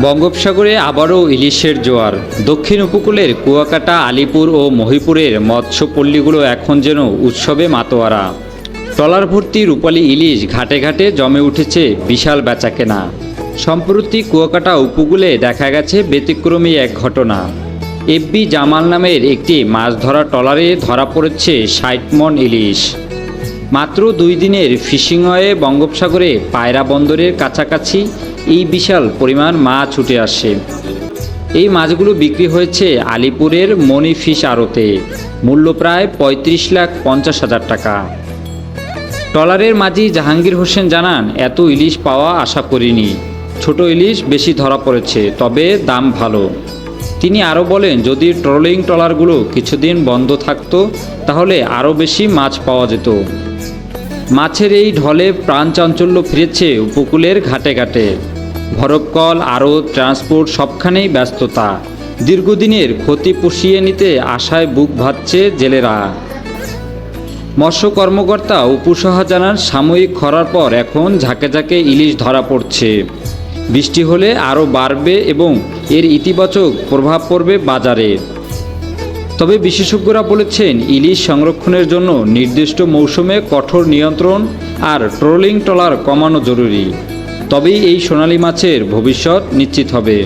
বঙ্গোপসাগরে আবারও ইলিশের জোয়ার। দক্ষিণ উপকূলের কুয়াকাটা, আলিপুর ও মহিপুরের মৎস্যপল্লীগুলো এখন যেন উৎসবে মাতোয়ারা। ট্রলার ভর্তি রূপালী ইলিশ ঘাটে ঘাটে জমে উঠেছে বিশাল বেচাকেনা। সম্প্রতি কুয়াকাটা উপকূলে দেখা গেছে ব্যতিক্রমী এক ঘটনা। এফবি জামাল নামের একটি মাছ ধরা ট্রলারে ধরা পড়েছে ষাট মন ইলিশ। মাত্র দুই দিনের ফিশিংয়ে বঙ্গোপসাগরে পায়রা বন্দরের কাছাকাছি এই বিশাল পরিমাণ মাছ উঠে আসে। এই মাছগুলো বিক্রি হয়েছে আলিপুরের মনি ফিশ আড়তে। মূল্য প্রায় পঁয়ত্রিশ লাখ পঞ্চাশ হাজার টাকা। ট্রলারের মাঝি জাহাঙ্গীর হোসেন জানান, এত ইলিশ পাওয়া আশা করিনি। ছোট ইলিশ বেশি ধরা পড়েছে, তবে দাম ভালো। তিনি আরও বলেন, যদি ট্রলিং ট্রলারগুলো কিছুদিন বন্ধ থাকতো, তাহলে আরও বেশি মাছ পাওয়া যেত। মাছের এই ঢলে প্রাণ চাঞ্চল্য ফিরেছে উপকূলের ঘাটে ঘাটে। ভরবকল আরও ট্রান্সপোর্ট সবখানেই ব্যস্ততা। দীর্ঘদিনের ক্ষতি পুষিয়ে নিতে আশায় বুক ভাচ্ছে জেলেরা। মৎস্য কর্মকর্তা উপসাহা জানার সাময়িক খরার পর এখন ঝাঁকে ঝাঁকে ইলিশ ধরা পড়ছে। বৃষ্টি হলে আরও বাড়বে এবং এর ইতিবাচক প্রভাব পড়বে বাজারে। তবে বিশেষজ্ঞরা বলেছেন, ইলিশ সংরক্ষণের জন্য নির্দিষ্ট মৌসুমে কঠোর নিয়ন্ত্রণ আর ট্রোলিং ট্রলার কমানো জরুরি। তবেই এই সোনালি মাছের ভবিষ্যৎ নিশ্চিত হবে।